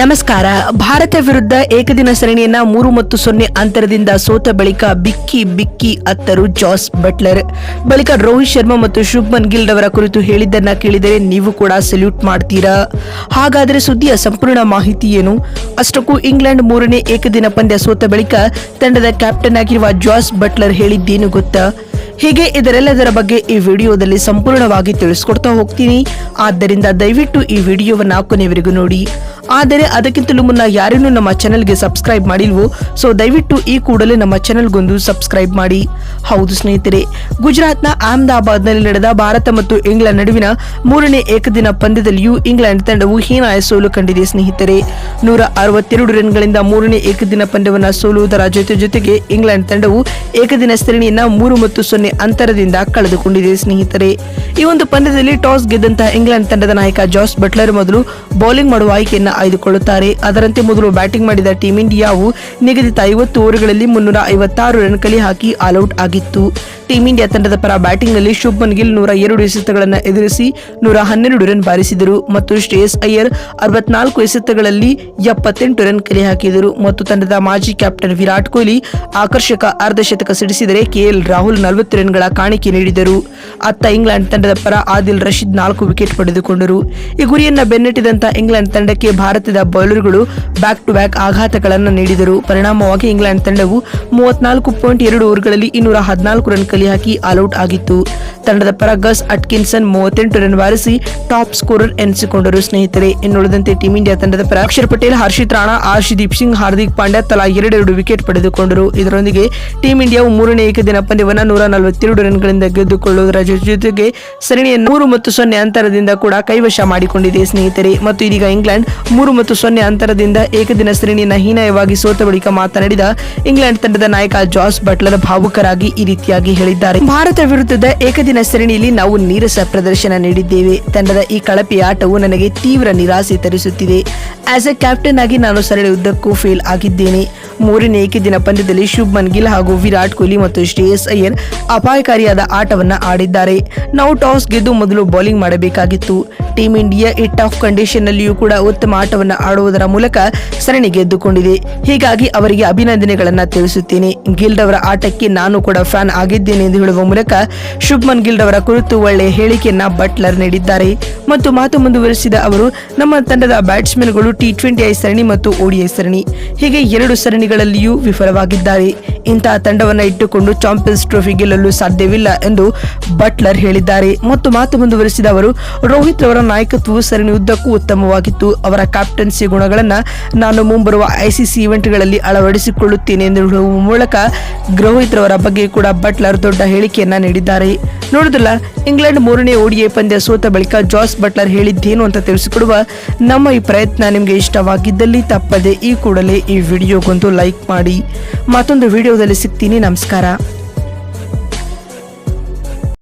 ನಮಸ್ಕಾರ. ಭಾರತ ವಿರುದ್ಧ ಏಕದಿನ ಸರಣಿಯನ್ನ ಮೂರು ಮತ್ತು ಸೊನ್ನೆ ಅಂತರದಿಂದ ಸೋತ ಬಳಿಕ ಬಿಕ್ಕಿ ಬಿಕ್ಕಿ ಅತ್ತರು ಜಾಸ್ ಬಟ್ಲರ್. ಬಳಿಕ ರೋಹಿತ್ ಶರ್ಮಾ ಮತ್ತು ಶುಭ್ಮನ್ ಗಿಲ್ ಅವರ ಕುರಿತು ಹೇಳಿದ್ದನ್ನ ಕೇಳಿದರೆ ನೀವು ಕೂಡ ಸಲ್ಯೂಟ್ ಮಾಡ್ತೀರಾ? ಹಾಗಾದರೆ ಸುದ್ದಿಯ ಸಂಪೂರ್ಣ ಮಾಹಿತಿ ಏನು? ಅಷ್ಟಕ್ಕೂ ಇಂಗ್ಲೆಂಡ್ ಮೂರನೇ ಏಕದಿನ ಪಂದ್ಯ ಸೋತ ಬಳಿಕ ತಂಡದ ಕ್ಯಾಪ್ಟನ್ ಆಗಿರುವ ಜಾಸ್ ಬಟ್ಲರ್ ಹೇಳಿದ್ದೇನು ಗೊತ್ತಾ? ಹೀಗೆ ಇದರೆಲ್ಲದರ ಬಗ್ಗೆ ಈ ವಿಡಿಯೋದಲ್ಲಿ ಸಂಪೂರ್ಣವಾಗಿ ತಿಳಿಸ್ಕೊಡ್ತಾ ಹೋಗ್ತೀನಿ. ಆದ್ದರಿಂದ ದಯವಿಟ್ಟು ಈ ವಿಡಿಯೋವನ್ನು ಕೊನೆವರೆಗೂ ನೋಡಿ. ಆದರೆ ಅದಕ್ಕಿಂತಲೂ ಮುನ್ನ ಯಾರೇನೂ ನಮ್ಮ ಚಾನೆಲ್ಗೆ ಸಬ್ಸ್ಕ್ರೈಬ್ ಮಾಡಿಲ್ವೋ? ಸೊ ದಯವಿಟ್ಟು ಈ ಕೂಡಲೇ ನಮ್ಮ ಚಾನೆಲ್ಗೊಂದು ಸಬ್ಸ್ಕ್ರೈಬ್ ಮಾಡಿ. ಹೌದು ಸ್ನೇಹಿತರೆ, ಗುಜರಾತ್ನ ಅಹಮದಾಬಾದ್ನಲ್ಲಿ ನಡೆದ ಭಾರತ ಮತ್ತು ಇಂಗ್ಲೆಂಡ್ ನಡುವಿನ ಮೂರನೇ ಏಕದಿನ ಪಂದ್ಯದಲ್ಲಿಯೂ ಇಂಗ್ಲೆಂಡ್ ತಂಡವು ಹೀನಾಯ ಸೋಲು ಕಂಡಿದೆ ಸ್ನೇಹಿತರೆ. ನೂರ ಅರವತ್ತೆರಡು ರನ್ಗಳಿಂದ ಮೂರನೇ ಏಕದಿನ ಪಂದ್ಯವನ್ನು ಸೋಲುವುದರ ಜೊತೆ ಜೊತೆಗೆ ಇಂಗ್ಲೆಂಡ್ ತಂಡವು ಏಕದಿನ ಸರಣಿಯನ್ನ ಮೂರು ಮತ್ತು ಸೊನ್ನೆ ಅಂತರದಿಂದ ಕಳೆದುಕೊಂಡಿದೆ ಸ್ನೇಹಿತರೆ. ಈ ಒಂದು ಪಂದ್ಯದಲ್ಲಿ ಟಾಸ್ ಗೆದ್ದಂತಹ ಇಂಗ್ಲೆಂಡ್ ತಂಡದ ನಾಯಕ ಜಾಸ್ ಬಟ್ಲರ್ ಮೊದಲು ಬೌಲಿಂಗ್ ಮಾಡುವ ಆಯ್ಕೆಯನ್ನ ಆಯ್ದುಕೊಳ್ಳುತ್ತಾರೆ. ಅದರಂತೆ ಮೊದಲು ಬ್ಯಾಟಿಂಗ್ ಮಾಡಿದ ಟೀಂ ಇಂಡಿಯಾವು ನಿಗದಿತ ಐವತ್ತು ಓವರ್ಗಳಲ್ಲಿ ಮುನ್ನೂರ ಐವತ್ತಾರು ರನ್ ಕಲಿ ಹಾಕಿ ಆಲ್ಔಟ್ ಆಗಿತ್ತು. ಟೀಂ ಇಂಡಿಯಾ ತಂಡದ ಪರ ಬ್ಯಾಟಿಂಗ್ನಲ್ಲಿ ಶುಭ್ಮನ್ ಗಿಲ್ ನೂರ ಎರಡು ಎಸೆತಗಳನ್ನು ಎದುರಿಸಿ ನೂರ ಹನ್ನೆರಡು ರನ್ ಬಾರಿಸಿದರು. ಮತ್ತು ಶ್ರೇಯಸ್ ಅಯ್ಯರ್ ಅರವತ್ನಾಲ್ಕು ಎಸೆತಗಳಲ್ಲಿ ಎಪ್ಪತ್ತೆಂಟು ರನ್ ಕಲೆ ಹಾಕಿದರು. ಮತ್ತು ತಂಡದ ಮಾಜಿ ಕ್ಯಾಪ್ಟನ್ ವಿರಾಟ್ ಕೊಹ್ಲಿ ಆಕರ್ಷಕ ಅರ್ಧಶತಕ ಸಿಡಿಸಿದರೆ ಕೆಎಲ್ ರಾಹುಲ್ ನಲವತ್ತು ರನ್ಗಳ ಕಾಣಿಕೆ ನೀಡಿದರು. ಅತ್ತ ಇಂಗ್ಲೆಂಡ್ ತಂಡದ ಪರ ಆದಿಲ್ ರಶೀದ್ ನಾಲ್ಕು ವಿಕೆಟ್ ಪಡೆದುಕೊಂಡರು. ಈ ಗುರಿಯನ್ನು ಬೆನ್ನಟ್ಟಿದಂತ ಇಂಗ್ಲೆಂಡ್ ತಂಡಕ್ಕೆ ಭಾರತದ ಬೌಲರ್ಗಳು ಬ್ಯಾಕ್ ಟು ಬ್ಯಾಕ್ ಆಘಾತಗಳನ್ನು ನೀಡಿದರು. ಪರಿಣಾಮವಾಗಿ ಇಂಗ್ಲೆಂಡ್ ತಂಡವು ಮೂವತ್ನಾಲ್ಕು ಪಾಯಿಂಟ್ ಎರಡು ಓವರ್ಗಳಲ್ಲಿ ಇನ್ನೂರ ಹದಿನಾಲ್ಕು ರನ್ ಕಲಿ ಹಾಕಿ ಆಲ್ಔಟ್ ಆಗಿತ್ತು. ತಂಡದ ಪರ ಗಸ್ ಅಟ್ಕಿನ್ಸನ್ ಮೂವತ್ತೆಂಟು ರನ್ ಬಾರಿಸಿ ಟಾಪ್ ಸ್ಕೋರರ್ ಎನಿಸಿಕೊಂಡರು ಸ್ನೇಹಿತರೆ. ಇನ್ನುಳಿದಂತೆ ಟೀಂ ಇಂಡಿಯಾ ತಂಡದ ಪರ ಅಕ್ಷರ್ ಪಟೇಲ್, ಹರ್ಷಿತ್ ರಾಣಾ ಆರ್ಶಿದೀಪ್ ಸಿಂಗ್, ಹಾರ್ದಿಕ್ ಪಾಂಡ್ಯ ತಲಾ ಎರಡೆರಡು ವಿಕೆಟ್ ಪಡೆದುಕೊಂಡರು. ಇದರೊಂದಿಗೆ ಟೀಂ ಇಂಡಿಯಾವು ಮೂರನೇ ಏಕದಿನ ಪಂದ್ಯವನ್ನು ನೂರ ನಲವತ್ತೆರಡು ರನ್ಗಳಿಂದ ಗೆದ್ದುಕೊಳ್ಳುವುದರ ಜೊತೆ ಜೊತೆಗೆ ಸರಣಿಯ ನೂರು ಮತ್ತು ಸೊನ್ನೆ ಅಂತರದಿಂದ ಕೂಡ ಕೈವಶ ಮಾಡಿಕೊಂಡಿದೆ ಸ್ನೇಹಿತರೆ. ಮತ್ತು ಇದೀಗ ಇಂಗ್ಲೆಂಡ್ ಮೂರು ಮತ್ತು ಸೊನ್ನೆ ಅಂತರದಿಂದ ಏಕದಿನ ಶ್ರೇಣಿಯನ್ನು ಹೀನಾಯವಾಗಿ ಸೋತ ಬಳಿಕ ಮಾತನಾಡಿದ ಇಂಗ್ಲೆಂಡ್ ತಂಡದ ನಾಯಕ ಜಾಸ್ ಬಟ್ಲರ್ ಭಾವುಕರಾಗಿ ಈ ರೀತಿಯಾಗಿ ಹೇಳಿದ್ದಾರೆ. ಭಾರತ ವಿರುದ್ಧದ ಏಕದಿನ ಶ್ರೇಣಿಯಲ್ಲಿ ನಾವು ನೀರಸ ಪ್ರದರ್ಶನ ನೀಡಿದ್ದೇವೆ. ತಂಡದ ಈ ಕಳಪೆ ಆಟವು ನನಗೆ ತೀವ್ರ ನಿರಾಸೆ ತರಿಸುತ್ತಿದೆ. ಆಸ್ ಎ ಕ್ಯಾಪ್ಟನ್ ಆಗಿ ನಾನು ಸರಣಿ ಉದ್ದಕ್ಕೂ ಫೇಲ್ ಆಗಿದ್ದೇನೆ. ಮೂರನೇ ಏಕದಿನ ಪಂದ್ಯದಲ್ಲಿ ಶುಭ್ಮನ್ ಗಿಲ್ ಹಾಗೂ ವಿರಾಟ್ ಕೊಹ್ಲಿ ಮತ್ತು ಶ್ರೇಯಸ್ ಅಯ್ಯರ್ ಅಪಾಯಕಾರಿಯಾದ ಆಟವನ್ನ ಆಡಿದ್ದಾರೆ. ನಾವು ಟಾಸ್ ಗೆದ್ದು ಮೊದಲು ಬೌಲಿಂಗ್ ಮಾಡಬೇಕಾಗಿತ್ತು. ಟೀಂ ಇಂಡಿಯಾ ಈ ಟಫ್ ಕಂಡೀಷನ್ ನಲ್ಲಿಯೂ ಕೂಡ ಉತ್ತಮ ಆಟವನ್ನು ಆಡುವುದರ ಮೂಲಕ ಸರಣಿ ಗೆದ್ದುಕೊಂಡಿದೆ. ಹೀಗಾಗಿ ಅವರಿಗೆ ಅಭಿನಂದನೆಗಳನ್ನು ತಿಳಿಸುತ್ತೇನೆ. ಗಿಲ್ ರವರ ಆಟಕ್ಕೆ ನಾನು ಕೂಡ ಫ್ಯಾನ್ ಆಗಿದ್ದೇನೆ ಎಂದು ಹೇಳುವ ಮೂಲಕ ಶುಭ್ಮನ್ ಗಿಲ್ ರವರ ಕುರಿತು ಒಳ್ಳೆಯ ಹೇಳಿಕೆಯನ್ನ ಬಟ್ಲರ್ ನೀಡಿದ್ದಾರೆ. ಮತ್ತು ಮಾತು ಮುಂದುವರಿಸಿದ ಅವರು, ನಮ್ಮ ತಂಡದ ಬ್ಯಾಟ್ಸ್ಮನ್ಗಳು ಟಿ ಟ್ವೆಂಟಿ ಐ ಸರಣಿ ಮತ್ತು ಓಡಿಐ ಸರಣಿ ಹೀಗೆ ಎರಡು ಸರಣಿಗಳಲ್ಲಿಯೂ ವಿಫಲವಾಗಿದ್ದಾರೆ. ಇಂತಹ ತಂಡವನ್ನು ಇಟ್ಟುಕೊಂಡು ಚಾಂಪಿಯನ್ಸ್ ಟ್ರೋಫಿ ಗೆಲ್ಲಲು ಸಾಧ್ಯವಿಲ್ಲ ಎಂದು ಬಟ್ಲರ್ ಹೇಳಿದ್ದಾರೆ. ಮತ್ತು ಮಾತು ಮುಂದುವರಿಸಿದ ಅವರು, ರೋಹಿತ್ ಅವರ ನಾಯಕತ್ವವು ಸರಣಿ ಉದ್ದಕ್ಕೂ ಉತ್ತಮವಾಗಿತ್ತು. ಅವರ ಕ್ಯಾಪ್ಟನ್ಸಿ ಗುಣಗಳನ್ನು ನಾನು ಮುಂಬರುವ ಐಸಿಸಿ ಇವೆಂಟ್ಗಳಲ್ಲಿ ಅಳವಡಿಸಿಕೊಳ್ಳುತ್ತೇನೆ ಎಂದು ಹೇಳುವ ಮೂಲಕ ರೋಹಿತ್ ರವರ ಬಗ್ಗೆ ಕೂಡ ಬಟ್ಲರ್ ದೊಡ್ಡ ಹೇಳಿಕೆಯನ್ನ ನೀಡಿದ್ದಾರೆ. ನೋಡುದಿಲ್ಲ ಇಂಗ್ಲೆಂಡ್ ಮೂರನೇ ಓಡಿಎ ಪಂದ್ಯ ಸೋತ ಬಳಿಕ ಜಾಸ್ ಬಟ್ಲರ್ ಹೇಳಿದ್ದೇನು ಅಂತ ತಿಳಿಸಿಕೊಡುವ ನಮ್ಮ ಈ ಪ್ರಯತ್ನ ನಿಮಗೆ ಇಷ್ಟವಾಗಿದ್ದಲ್ಲಿ ತಪ್ಪದೆ ಈ ಕೂಡಲೇ ಈ ವಿಡಿಯೋಗೊಂದು ಲೈಕ್ ಮಾಡಿ. ಮತ್ತೊಂದು ವಿಡಿಯೋದಲ್ಲಿ ಸಿಗ್ತೀನಿ. ನಮಸ್ಕಾರ.